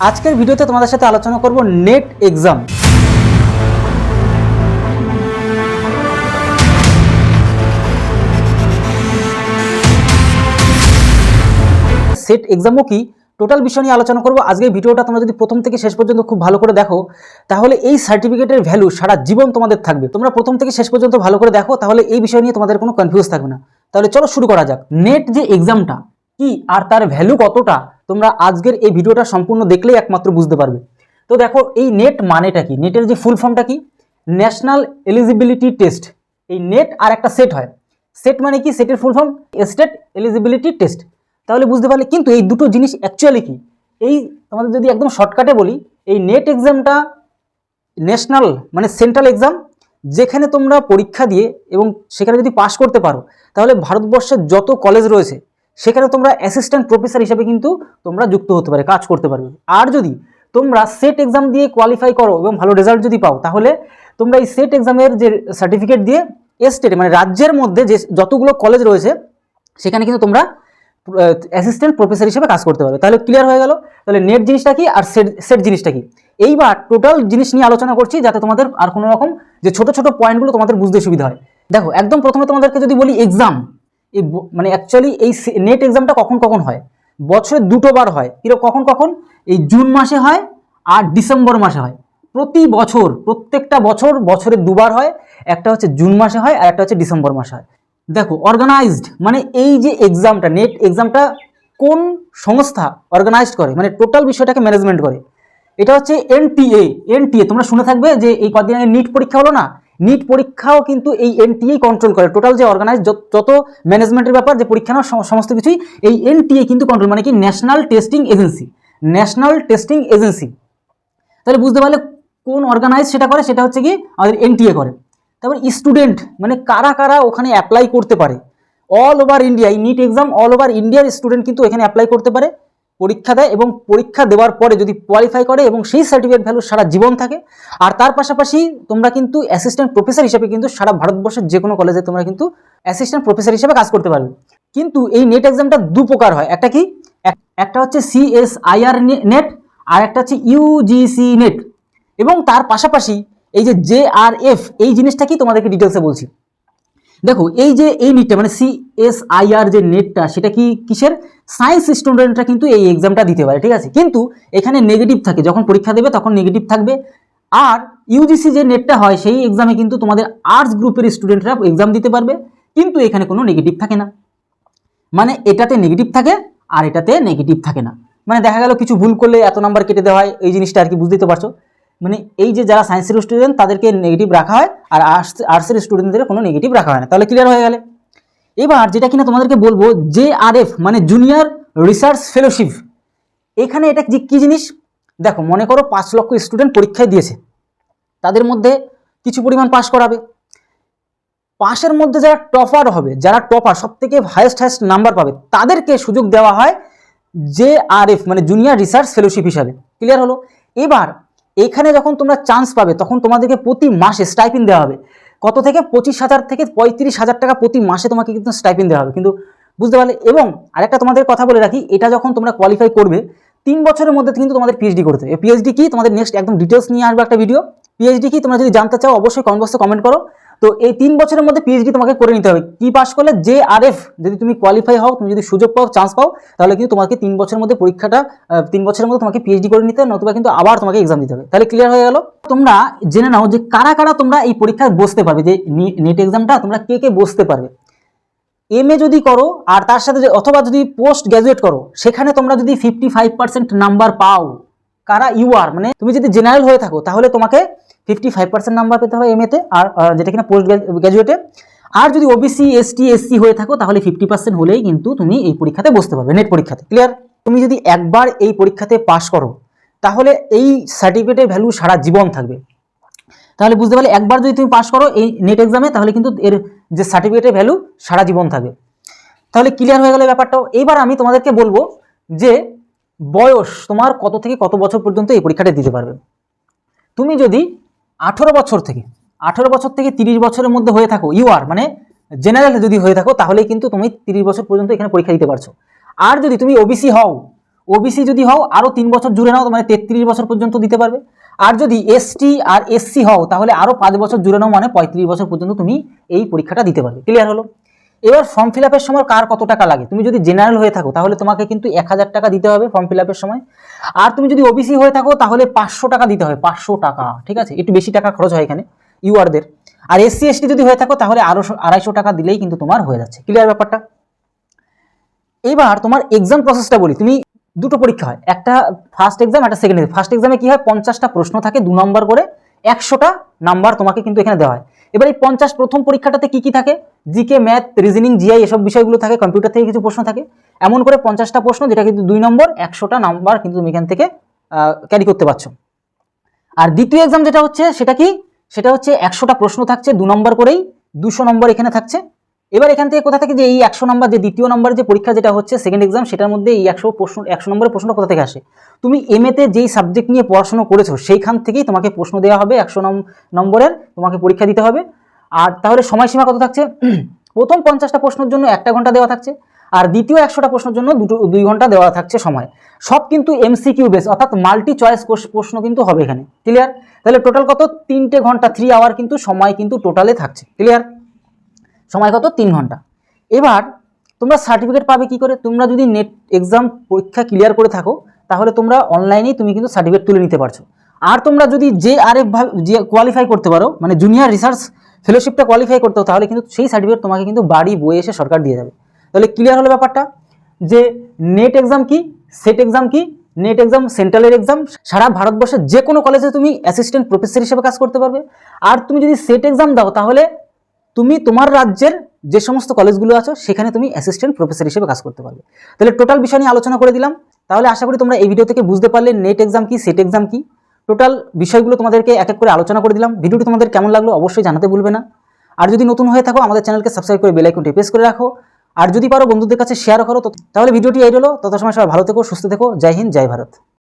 আজকের ভিডিওতে তোমাদের সাথে আলোচনা করব নেট এক্সাম। সেট এক্সামও কি? টোটাল বিষয় নিয়ে আলোচনা করব। আজকের ভিডিওটা তোমরা যদি প্রথম থেকে শেষ পর্যন্ত খুব ভালো করে দেখো, তাহলে এই সার্টিফিকেটের ভ্যালু সারা জীবন তোমাদের থাকবে। তোমরা প্রথম থেকে শেষ পর্যন্ত ভালো করে দেখো, তাহলে এই বিষয় নিয়ে তোমাদের কোনো কনফিউজ থাকবে না। তাহলে চলো শুরু করা যাক। নেট যে এক্সামটা কি আর তার ভ্যালু কতটা? তোমরা আজকের এই ভিডিওটা সম্পূর্ণ দেখলেই একমাত্র বুঝতে পারবে। তো দেখো, এই নেট মানেটা কি? নেটের যে ফুল ফর্মটা কি? ন্যাশনাল এলিজিবিলিটি টেস্ট এই নেট আর একটা সেট হয়। সেট মানে কি? সেটের full form state eligibility test তাহলে বুঝতে পারলে কিন্তু এই দুটো জিনিস অ্যাকচুয়ালি কি? এই তোমাদের যদি একদম শর্টকাটে বলি, এই নেট এক্সামটা ন্যাশনাল মানে সেন্ট্রাল এক্সাম যেখানে তোমরা পরীক্ষা দিয়ে এবং সেখানে যদি পাশ করতে পারো, তাহলে ভারতবর্ষের যত কলেজ রয়েছে সেখানে তোমরা অ্যাসিস্ট্যান্ট প্রফেসর হিসেবে কিন্তু তোমরা যুক্ত হতে পারে, কাজ করতে পারবে। আর যদি তোমরা সেট এক্সাম দিয়ে কোয়ালিফাই করো এবং ভালো রেজাল্ট যদি পাও, তাহলে তোমরা এই সেট এক্সামের যে সার্টিফিকেট দিয়ে স্টেটে মানে রাজ্যের মধ্যে যে যতগুলো কলেজ রয়েছে, সেখানে কিন্তু তোমরা অ্যাসিস্ট্যান্ট প্রফেসর হিসেবে কাজ করতে পারবে। তাহলে ক্লিয়ার হয়ে গেল? তাহলে নেট জিনিসটা কি আর সেট সেট জিনিসটা কি? এইবার টোটাল জিনিস নিয়ে আলোচনা করছি যাতে তোমাদের আর কোনো রকম যে ছোট ছোট পয়েন্টগুলো তোমাদের বুঝতে সুবিধা হয়। দেখো, একদম প্রথমে তোমাদেরকে যদি বলি এক্সাম এই মানে অ্যাকচুয়ালি এই নেট এক্সামটা কখন কখন হয়? বছরে দুটো বার হয়। কীরকম কখন কখন? এই জুন মাসে হয় আর ডিসেম্বর মাসে হয়। প্রতি বছর, প্রত্যেকটা বছর বছরে দুবার হয়। একটা হচ্ছে জুন মাসে হয় আর একটা হচ্ছে ডিসেম্বর মাসে হয়। দেখো অর্গানাইজড মানে এই যে এক্সামটা নেট এক্সামটা কোন সংস্থা অর্গানাইজড করে? মানে টোটাল বিষয়টাকে ম্যানেজমেন্ট করে। এটা হচ্ছে এনটিএ এনটিএ তোমরা শুনে থাকবে যে এই কদিন আগে নিট পরীক্ষা হলো না? নিট পরীক্ষাও কিন্তু এই এনটিএ কন্ট্রোল করে। টোটাল যে অর্গানাইজ যত ম্যানেজমেন্টের ব্যাপার, যে পরীক্ষা নেওয়ার সম- সমস্ত কিছুই এই এনটিএ কিন্তু কন্ট্রোল মানে কি national testing agency national testing agency তাহলে বুঝতে পারলে কোন অর্গানাইজ সেটা করে, সেটা হচ্ছে কি আমাদের এনটিএ করে। তারপর স্টুডেন্ট মানে কারা কারা ওখানে অ্যাপ্লাই করতে পারে। অল ওভার ইন্ডিয়া এই নিট এক্সাম অল ওভার ইন্ডিয়ার স্টুডেন্ট কিন্তু এখানে অ্যাপ্লাই করতে পারে। পরীক্ষা দেয় এবং পরীক্ষা দেওয়ার পরে যদি কোয়ালিফাই করে এবং সেই সার্টিফিকেট ভ্যালু সারা জীবন থাকে, আর তার পাশাপাশি তোমরা কিন্তু অ্যাসিস্ট্যান্ট প্রফেসর হিসেবে কিন্তু সারা ভারতবর্ষের যে কোনো কলেজে তোমরা কিন্তু অ্যাসিস্ট্যান্ট প্রফেসর হিসেবে কাজ করতে পারবে। কিন্তু এই নেট এক্সামটা দু প্রকার হয়, একটা কি? একটা হচ্ছে সিএসআইআর নেট আর একটা হচ্ছে ইউজিসি নেট এবং তার পাশাপাশি এই যে জে আর এফ এই জিনিসটা কি তোমাদেরকে ডিটেলসে বলছি। দেখো, এই যে এই নিটটা মানে সিএসআইআর যে নেটটা সেটা কি কিসের? সায়েন্স স্টুডেন্টরা কিন্তু এই এক্সামটা দিতে পারে, ঠিক আছে? কিন্তু এখানে নেগেটিভ থাকে, যখন পরীক্ষা দেবে তখন নেগেটিভ থাকবে। আর ইউজিসি যে নেটটা হয়, সেই এক্সামে কিন্তু তোমাদের আর্টস গ্রুপের স্টুডেন্টরা এক্সাম দিতে পারবে, কিন্তু এখানে কোনো নেগেটিভ থাকে না। মানে এটাতে নেগেটিভ থাকে, আর এটাতে নেগেটিভ থাকে না। মানে দেখা গেল কিছু ভুল করলে এত নাম্বার কেটে দেওয়া হয়, এই জিনিসটা আর কি বুঝতেই তো পারছ। মানে এই যে যারা সায়েন্সের স্টুডেন্ট তাদেরকে নেগেটিভ রাখা হয় আর আর্টস আর্টসের স্টুডেন্টদের কোনো নেগেটিভ রাখা হয় না। তাহলে ক্লিয়ার হয়ে গেলে। এবার যেটা কিনা তোমাদেরকে বলব জে আর এফ মানে জুনিয়র রিসার্চ ফেলোশিপ এখানে এটা যে কী জিনিস? দেখো, মনে করো পাঁচ লক্ষ স্টুডেন্ট পরীক্ষায় দিয়েছে। তাদের মধ্যে কিছু পরিমাণ পাশ করাবে। পাশের মধ্যে যারা টপার হবে, যারা টপার সব থেকে হায়েস্ট হায়েস্ট নাম্বার পাবে, তাদেরকে সুযোগ দেওয়া হয় জে আর এফ মানে জুনিয়র রিসার্চ ফেলোশিপ হিসাবে। ক্লিয়ার হলো? এবার এখানে যখন তোমরা চান্স পাবে, তখন তোমাদেরকে প্রতি মাসে স্টাইপিন দেওয়া হবে। কত থেকে? পঁচিশ হাজার থেকে পঁয়ত্রিশ হাজার টাকা প্রতি মাসে তোমাকে কিন্তু স্টাইপিন দেওয়া হবে। কিন্তু বুঝতে পারলে? এবং আরেকটা তোমাদের কথা বলে রাখি, এটা যখন তোমরা কোয়ালিফাই করবে, তিন বছরের মধ্যে কিন্তু তোমাদের পিএইচডি করতে হবে। পিএইচডি কি? তোমাদের নেক্সট একদম ডিটেলস নিয়ে আসবে একটা ভিডিও পিএইচডি কি? তোমরা যদি জানতে চাও, অবশ্যই কমেন্ট বক্সে কমেন্ট করো। তো এই তিন বছরের মধ্যে পিএইচডি তোমাকে করে নিতে হবে। কি পাস করলে? জে আর এফ যদি তুমি কোয়ালিফাই হও, তুমি যদি সুযোগ পাও চান্স পাও, তাহলে কিন্তু তোমাকে তিন বছরের মধ্যে পরীক্ষাটা তিন বছরের মধ্যে তোমাকে পিএইচডি করে নিতে হবে, নতুবা কিন্তু আবার তোমাকে এক্সাম দিতে হবে। তাহলে ক্লিয়ার হয়ে গেল? তোমরা জেনে নাও যে কারা কারা তোমরা এই পরীক্ষায় বসতে পারবে, যে নেট এক্সামটা তোমরা কে কে বসতে পারবে। এম এ যদি করো, আর তার সাথে অথবা যদি পোস্ট গ্র্যাজুয়েট করো, সেখানে তোমরা যদি ফিফটি ফাইভ পার্সেন্ট নাম্বার পাও কারা ইউ আর মানে তুমি যদি জেনারেল হয়ে থাকো, তাহলে তোমাকে ফিফটি ফাইভ পার্সেন্ট নাম্বার পেতে হবে এম এতে আর যেটা কিনা পোস্ট গ্র্যাজুয়েটে আর যদি ওবিসি এসটি এসসি হয়ে থাকো, তাহলে ফিফটি পার্সেন্ট হলেই কিন্তু তুমি এই পরীক্ষাতে বসতে পারবে নেট পরীক্ষাতে। ক্লিয়ার তুমি যদি একবার এই পরীক্ষাতে পাশ করো, তাহলে এই সার্টিফিকেটের ভ্যালু সারা জীবন থাকবে। তাহলে বুঝতে পারলে, একবার যদি তুমি পাশ করো এই নেট এক্সামে তাহলে কিন্তু এর যে সার্টিফিকেটের ভ্যালু সারা জীবন থাকবে। তাহলে ক্লিয়ার হয়ে গেল ব্যাপারটাও। এইবার আমি তোমাদেরকে বলব যে বয়স তোমার কত থেকে কত বছর পর্যন্ত এই পরীক্ষাটা দিতে পারবে? তুমি যদি আঠেরো বছর থেকে, আঠেরো বছর থেকে তিরিশ বছরের মধ্যে হয়ে থাকো ইউ আর মানে জেনারেল যদি হয়ে থাকো, তাহলে কিন্তু তুমি তিরিশ বছর পর্যন্ত এখানে পরীক্ষা দিতে পারছ। আর যদি তুমি ওবিসি হও ওবিসি যদি হও আরও তিন বছর জুড়ে নাও মানে তেত্রিশ বছর পর্যন্ত দিতে পারবে। আর যদি এসটি আর এসসি হও, তাহলে আরও পাঁচ বছর জুড়ে নাও মানে পঁয়ত্রিশ বছর পর্যন্ত তুমি এই পরীক্ষাটা দিতে পারবে। ক্লিয়ার হলো? এবার ফর্ম ফিল আপের সময় কার কত টাকা লাগে? তুমি যদি জেনারেল হয়ে থাকো, তাহলে তোমাকে কিন্তু এক হাজার টাকা দিতে হবে ফর্ম ফিল আপের সময়। আর তুমি যদি ওবিসি হয়ে থাকো, তাহলে পাঁচশো টাকা দিতে হবে, পাঁচশো টাকা, ঠিক আছে? একটু বেশি টাকা খরচ হয় এখানে ইউআরদের আর এসসি এসটি যদি হয়ে থাকো, তাহলে আরও আড়াইশো টাকা দিলেই কিন্তু তোমার হয়ে যাচ্ছে। ক্লিয়ার ব্যাপারটা? এবার তোমার এক্সাম প্রসেসটা বলি। তুমি দুটো পরীক্ষা হয়, একটা ফার্স্ট এক্সাম একটা সেকেন্ড এক্সাম ফার্স্ট এক্সামে কি হয়? পঞ্চাশটা প্রশ্ন থাকে, দু নম্বর করে, একশোটা নাম্বার তোমাকে কিন্তু এখানে দেওয়া হয়। এবার এই পঞ্চাশ প্রথম পরীক্ষাটাতে কি কি থাকে? জিকে, ম্যাথ, রিজনিং, জিআই এসব বিষয়গুলো থাকে, কম্পিউটার থেকে কিছু প্রশ্ন থাকে। এমন করে পঞ্চাশটা প্রশ্ন, যেটা কিন্তু দুই নম্বর, একশোটা নাম্বার কিন্তু তুমি এখান থেকে ক্যারি করতে পারছ। আর দ্বিতীয় এক্সাম যেটা হচ্ছে, সেটা কি? সেটা হচ্ছে একশোটা প্রশ্ন থাকছে, দু নম্বর করেই দুশো নম্বর এখানে থাকছে। এবার এখান থেকে কোথা থেকে যে এই একশো নম্বর, যে দ্বিতীয় নম্বর, যে পরীক্ষা যেটা হচ্ছে সেকেন্ড এক্সাম সেটার মধ্যে এই একশো প্রশ্ন, একশো নম্বরের প্রশ্ন কোথা থেকে আসে? তুমি এম এতে যেই সাবজেক্ট নিয়ে পড়াশোনা করেছ, সেইখান থেকেই তোমাকে প্রশ্ন দেওয়া হবে, একশো নম্বরের, তোমাকে পরীক্ষা দিতে হবে। আর তাহলে সময়সীমা কত থাকছে? প্রথম পঞ্চাশটা প্রশ্নের জন্য একটা ঘণ্টা দেওয়া থাকছে, আর দ্বিতীয় একশোটা প্রশ্নের জন্য দুটো, দুই ঘণ্টা দেওয়া থাকছে সময়। সব কিন্তু এমসিকিউ বেস অর্থাৎ মাল্টি চয়েস প্রশ্ন কিন্তু হবে এখানে। ক্লিয়ার তাহলে টোটাল কত? তিনটে ঘণ্টা থ্রি আওয়ার কিন্তু সময় কিন্তু টোটালে থাকছে। ক্লিয়ার সময় কত? তিন ঘণ্টা। এবার তোমরা সার্টিফিকেট পাবে কি করে? তোমরা যদি নেট এক্সাম পরীক্ষা ক্লিয়ার করে থাকো, তাহলে তোমরা অনলাইনেই তুমি কিন্তু সার্টিফিকেট তুলে নিতে পারছ। আর তোমরা যদি যে আর এফ যে কোয়ালিফাই করতে পারো মানে জুনিয়র রিসার্চ ফেলোশিপটা কোয়ালিফাই করতে তাহলে কিন্তু সেই সার্টিফিকেট তোমাকে কিন্তু বাড়ি বয়ে এসে সরকার দিয়ে যাবে। তাহলে ক্লিয়ার হলো ব্যাপারটা? যে নেট এক্সাম কি? সেট এক্সাম কি? নেট এক্সাম সেন্ট্রালের এক্সাম সারা ভারতবর্ষের যে কোনো কলেজে তুমি অ্যাসিস্ট্যান্ট প্রফেসর হিসেবে কাজ করতে পারবে। আর তুমি যদি সেট এক্সাম দাও, তাহলে তুমি তোমার রাজ্যের যে সমস্ত কলেজগুলো আছো, সেখানে তুমি অ্যাসিস্ট্যান্ট প্রফেসর হিসেবে কাজ করতে পারবে। তাহলে টোটাল বিষয় নিয়ে আলোচনা করে দিলাম। তাহলে আশা করি তোমরা এই ভিডিও থেকে বুঝতে পারলে নেট এক্সাম কি সেট এক্সাম কি। টোটাল বিষয়গুলো তোমাদেরকে এক এক করে আলোচনা করে দিলাম। ভিডিওটি তোমাদের কেমন লাগল অবশ্যই জানাতে ভুলবে না। আর যদি নতুন হয়ে থাকো, আমাদের চ্যানেলকে সাবস্ক্রাইব করে বেলাইকনটি প্রেস করে রাখো। আর যদি পারো বন্ধুদের কাছে শেয়ার করো তাহলে ভিডিওটি এই হলো তত সময় সবাই ভালো থেকো, সুস্থ থেকো। জয় হিন্দ, জয় ভারত।